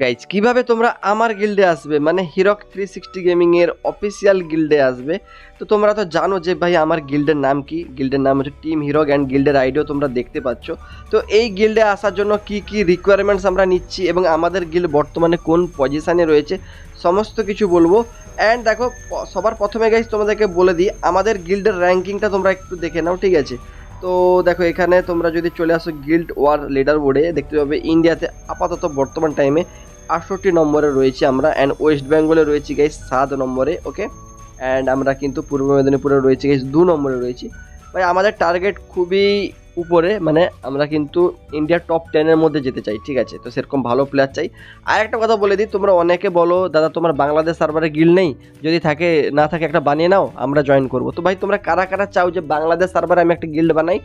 Guys কীভাবে তোমরা আমার গিল্ডে আসবে? মানে হিরক থ্রি সিক্সটি গেমিংয়ের অফিসিয়াল গিল্ডে আসবে। তো তোমরা তো জানো যে ভাই আমার গিল্ডের নাম কি? গিল্ডের নাম হচ্ছে টিম হিরক অ্যান্ড গিল্ডের আইডিও তোমরা দেখতে পাচ্ছ। তো এই গিল্ডে আসার জন্য কি কি রিকোয়ারমেন্টস আমরা নিচ্ছি এবং আমাদের গিল্ড বর্তমানে কোন পজিশানে রয়েছে, সমস্ত কিছু বলব। অ্যান্ড দেখো সবার প্রথমে গাইজ তোমাদেরকে বলে দিই, আমাদের গিল্ডের র্যাঙ্কিংটা তোমরা একটু দেখে নাও, ঠিক আছে? তো দেখো, এখানে তোমরা যদি চলে আসো গিল্ড ওয়ার লিডার বোর্ডে দেখতে পাবে ইন্ডিয়াতে আপাতত বর্তমান টাইমে আটষট্টি নম্বরে রয়েছি আমরা অ্যান্ড ওয়েস্ট বেঙ্গলে রয়েছি গাইজ সাত নম্বরে ওকে অ্যান্ড আমরা কিন্তু পূর্ব মেদিনীপুরে রয়েছি গাইজ দু নম্বরে রয়েছি। ভাই, আমাদের টার্গেট খুবই উপরে মানে আমরা কিন্তু ইন্ডিয়ার টপ টেনের মধ্যে যেতে চাই, ঠিক আছে? তো সেরকম ভালো প্লেয়ার চাই। আর একটা কথা বলে দিই, তোমরা অনেকে বলো, দাদা তোমার বাংলাদেশ সার্ভারে গিল নেই, যদি থাকে, না থাকে একটা বানিয়ে নাও, আমরা জয়েন করব। তো ভাই, তোমরা কারা কারা চাও যে বাংলাদেশ সার্ভারে আমি একটা গিল্ড বানাই?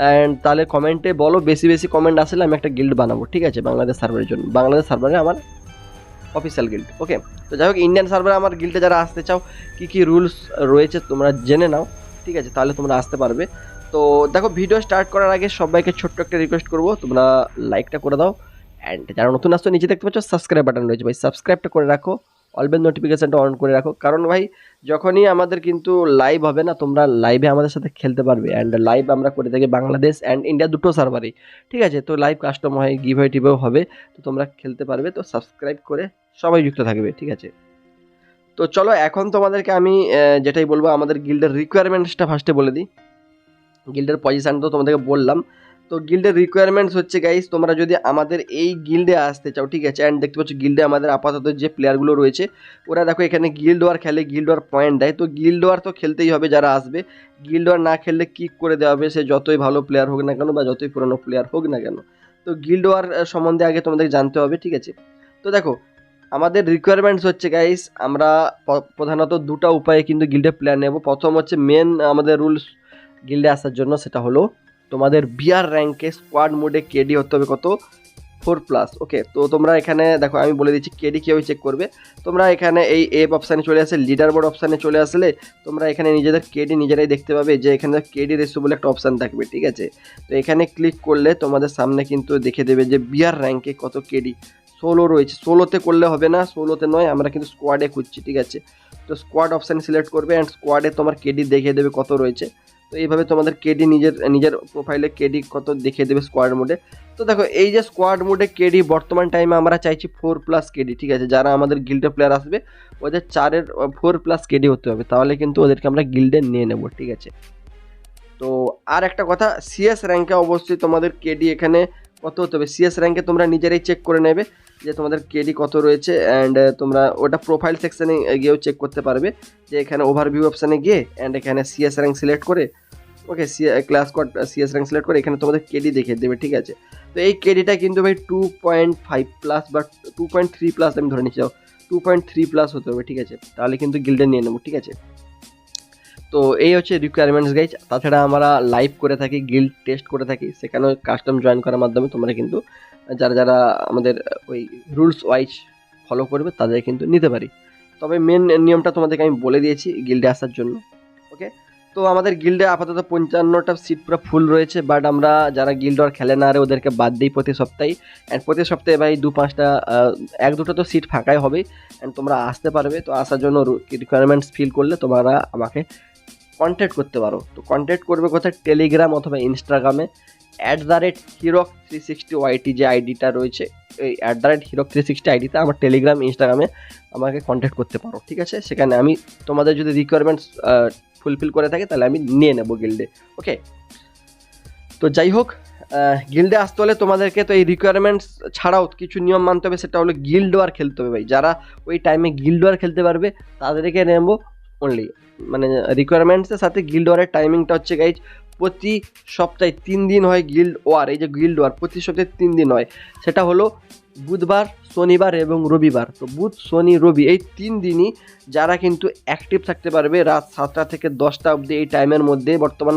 অ্যান্ড তাহলে কমেন্টে বলো, বেশি বেশি কমেন্ট আসলে আমি একটা গিল্ড বানাবো, ঠিক আছে, বাংলাদেশ সার্ভারের জন্য। বাংলাদেশ সার্ভারে আমার অফিসিয়াল গিল্ড ওকে তো যাই হোক ইন্ডিয়ান সার্ভারে আমার গিল্ডে যারা আসতে চাও, কী কী রুলস রয়েছে তোমরা জেনে নাও, ঠিক আছে? তাহলে তোমরা আসতে পারবে। তো দেখো ভিডিও স্টার্ট করার আগে সবাইকে ছোট্ট একটা রিকোয়েস্ট করব। তোমরা লাইকটা করে দাও। অ্যান্ড যারা নতুন আসছো, নিচে দেখতে পাচ্ছ সাবস্ক্রাইব বাটন রয়েছে। ভাই সাবস্ক্রাইবটা করে রাখো। অলবেন নোটিফিকেশানটা অন করে রাখো। কারণ ভাই, যখনই আমাদের কিন্তু লাইভ হবে না, তোমরা লাইভে আমাদের সাথে খেলতে পারবে। অ্যান্ড লাইভ আমরা করে থাকি বাংলাদেশ অ্যান্ড ইন্ডিয়া দুটো সার্ভারেই ঠিক আছে? তো লাইভ কাস্টম হয় গিভ হয় টিভেও হবে, তো তোমরা খেলতে পারবে। তো সাবস্ক্রাইব করে সবাই যুক্ত থাকবে, ঠিক আছে? তো চলো, এখন তোমাদেরকে আমি যেটাই বলব, আমাদের গিল্ডের রিকোয়ারমেন্টসটা ফার্স্টে বলে দিই। গিল্ডের পজিশান তো তোমাদেরকে বললাম। তো গিল্ডের রিকোয়ারমেন্টস হচ্ছে গাইস তোমরা যদি আমাদের এই গিল্ডে আসতে চাও, ঠিক আছে? অ্যান্ড দেখতে পাচ্ছ গিল্ডে আমাদের আপাতত যে প্লেয়ারগুলো রয়েছে, ওরা দেখো এখানে গিল্ড ওয়ার খেলে গিল্ড ওয়ার পয়েন্ট দেয়। তো গিল্ড ওয়ার তো খেলতেই হবে যারা আসবে। গিল্ড ওয়ার না খেললে কিক করে দেওয়া হবে? সে যতই ভালো প্লেয়ার হোক না কেন বা যতই পুরনো প্লেয়ার হোক না কেন। তো গিল্ড ওয়ার সম্বন্ধে আগে তোমাদের জানতে হবে, ঠিক আছে? তো দেখো, আমাদের রিকোয়ারমেন্টস হচ্ছে গাইস আমরা প্রধানত দুটো উপায়ে কিন্তু গিল্ডে প্লেয়ার নেব। প্রথম হচ্ছে মেন আমাদের রুলস গিল্ডে আসার জন্য সেটা হলো তোমাদের বিয়ার র্যাঙ্কে স্কোয়াড মোডে কেডি হতে হবে কত? ফোর প্লাস ওকে তো তোমরা এখানে, দেখো, আমি বলে দিচ্ছি কেডি কীভাবে চেক করবে? তোমরা এখানে এই এপ অপশানে চলে আসে লিডার বোর্ড অপশানে চলে আসলে, তোমরা এখানে নিজেদের কেডি নিজেরাই দেখতে পাবে যে এখানে কেডি রেসিও বলে একটা অপশান থাকবে, ঠিক আছে? তো এখানে ক্লিক করলে তোমাদের সামনে কিন্তু দেখে দেবে যে বিয়ার র্যাঙ্কে কত কেডি ষোলো রয়েছে, ষোলোতে করলে হবে না, ষোলোতে নয়, আমরা কিন্তু স্কোয়াডে খুঁজছি, ঠিক আছে? তো স্কোয়াড অপশান সিলেক্ট করবে অ্যান্ড স্কোয়াডে তোমার কেডি দেখিয়ে দেবে কত রয়েছে। তো এইভাবে তোমাদের কেডি নিজের নিজের প্রোফাইলে কেডি কত দেখিয়ে দেবে স্কোয়াড মোডে তো দেখো, এই যে স্কোয়াড মোডে কেডি বর্তমান টাইমে আমরা চাইছি ফোর প্লাস কেডি ঠিক আছে? যারা আমাদের গিল্ডে প্লেয়ার আসবে, ওদের চারের ফোর প্লাস কেডি হতে হবে। তাহলে কিন্তু ওদেরকে আমরা গিল্ডে নিয়ে নেব, ঠিক আছে? তো আর একটা কথা সিএস র্যাঙ্কে অবশ্যই তোমাদের কেডি এখানে কত হতে হবে? সিএস র্যাঙ্কে তোমরা নিজেরাই চেক করে নেবে। যে তোমাদের কেডি কত রয়েছে অ্যান্ড তোমরা ওটা প্রোফাইল সেকশানে গিয়েও চেক করতে পারবে যে এখানে ওভারভিউ অপশানে গিয়ে অ্যান্ড এখানে সিএস র্যাঙ্ক সিলেক্ট করে okay C class code CS rank select করে এখানে তোমাদের কেডি দেখিয়ে দেবে, ঠিক আছে? তো এই কেডিটা কিন্তু ভাই টু পয়েন্ট ফাইভ প্লাস বা টু পয়েন্ট থ্রি প্লাস আমি ধরে নিচ্ছি টু পয়েন্ট থ্রি প্লাস হতে হবে, ঠিক আছে? তাহলে কিন্তু গিল্ডে নিয়ে নেব, ঠিক আছে? তো এই হচ্ছে রিকোয়ারমেন্টস গাইজ তাছাড়া আমরা লাইভ করে থাকি গিল্ড টেস্ট করে থাকি, সেখানেও কাস্টম জয়েন করার মাধ্যমে তোমরা কিন্তু যারা যারা আমাদের ওই রুলস ওয়াইজ ফলো করবে, তাদের কিন্তু নিতে পারি। তবে মেন নিয়মটা তোমাদেরকে আমি বলে দিয়েছি গিল্ডে আসার জন্য ওকে তো আমাদের গিল্ডে আপাতত পঞ্চান্নটা সিট পুরো ফুল রয়েছে বাট আমরা যারা গিল্ড আর খেলে না, আরে ওদেরকে বাদ দিই প্রতি সপ্তাহে। অ্যান্ড প্রতি সপ্তাহে ভাই দু পাঁচটা এক দুটো তো সিট ফাঁকাই হবে অ্যান্ড তোমরা আসতে পারবে, তো আসার জন্য রিকোয়ারমেন্টস ফিল করলে তোমরা আমাকে কন্ট্যাক্ট করতে পারো। তো কন্ট্যাক্ট করবে কোথায়? টেলিগ্রাম অথবা ইনস্টাগ্রামে at the rate Hirok three sixty YT যে আইডিটা রয়েছে, এই at the rate Hirok three sixty আইডিতে আমার টেলিগ্রাম ইনস্টাগ্রামে আমাকে কন্ট্যাক্ট করতে পারো, ঠিক আছে? সেখানে আমি তোমাদের যদি রিকোয়ারমেন্টস ফুলফিল করে থাকে, তাহলে আমি নিয়ে নেব গিল্ডে ওকে তো যাই হোক গিল্ডে আসতে হলে তোমাদেরকে তো এই রিকোয়ারমেন্টস ছাড়াও কিছু নিয়ম মানতে হবে, সেটা হলো গিল্ড ওয়ার খেলতে হবে ভাই। যারা ওই টাইমে গিল্ড ওয়ার খেলতে পারবে, তাদেরকে নেব। অনলি মানে রিকোয়ারমেন্টসের সাথে গিল্ড ওয়ারের টাইমিংটা হচ্ছে গাইজ প্রতি সপ্তাহে তিন দিন হয় গিল্ড ওয়ার এই যে গিল্ড ওয়ার প্রতি সপ্তাহে তিন দিন হয়। সেটা হলো বুধবার, শনিবার এবং রবিবার। তো বুধ, শনি, রবি এই তিন দিনই যারা কিন্তু অ্যাক্টিভ থাকতে পারবে, রাত সাতটা থেকে দশটা অবধি এই টাইমের মধ্যে বর্তমান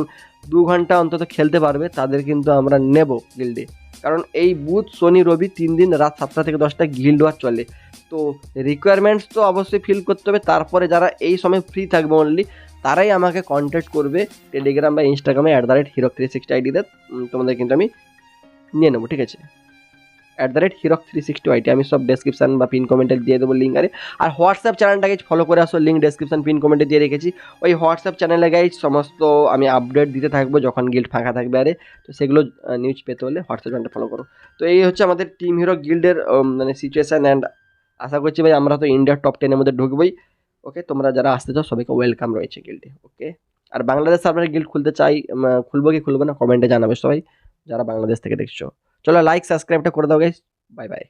দু ঘণ্টা অন্তত খেলতে পারবে, তাদের কিন্তু আমরা নেব গিল্ডে কারণ এই বুধ, শনি, রবি তিন দিন রাত সাতটা থেকে দশটা গিল্ড ওয়ার চলে। তো রিকোয়ারমেন্টস তো অবশ্যই ফিল করতে হবে, তারপরে যারা এই সময় ফ্রি থাকবে অনলি তারাই আমাকে কন্ট্যাক্ট করবে টেলিগ্রাম বা ইনস্টাগ্রামে at the rate hero three sixty আইডিতে তোমাদের কিন্তু আমি নিয়ে নেব, ঠিক আছে? At the rate Hirok three sixty YT আমি সব ডেসক্রিপশন বা পিন কমেন্টে দিয়ে দেবো লিঙ্ক আরে। আর হোয়াটসঅ্যাপ চ্যানেলটাকে ফলো করে আসো লিঙ্ক ডেসক্রিপশন পিন কমেন্টে দিয়ে রেখেছি। ওই হোয়াটসঅ্যাপ চ্যানেলে গাইজ সমস্ত আমি আপডেট দিতে থাকব যখন গিল্ড ফাঁকা থাকবে আরে। তো সেগুলো নিউজ পেতে হলে হোয়াটসঅ্যাপ চ্যানেলটা ফলো করো। তো এই হচ্ছে আমাদের টিম হিরো গিল্ডের মানে সিচুয়েশান অ্যান্ড আশা করছি ভাই আমরা তো ইন্ডিয়ার টপ টেনের মধ্যে ঢুকবোই। ওকে তোমরা যারা আসতে চাও, সবাইকে ওয়েলকাম রয়েছে গিল্ডে ওকে আর বাংলাদেশ সার্ভারে গিল্ড খুলতে চাই খুলবো কি খুলবো না কমেন্টে জানাবে সবাই, যারা বাংলাদেশ থেকে দেখছ। চলো লাইক সাবস্ক্রাইবটা করে দাও গাইস বাই বাই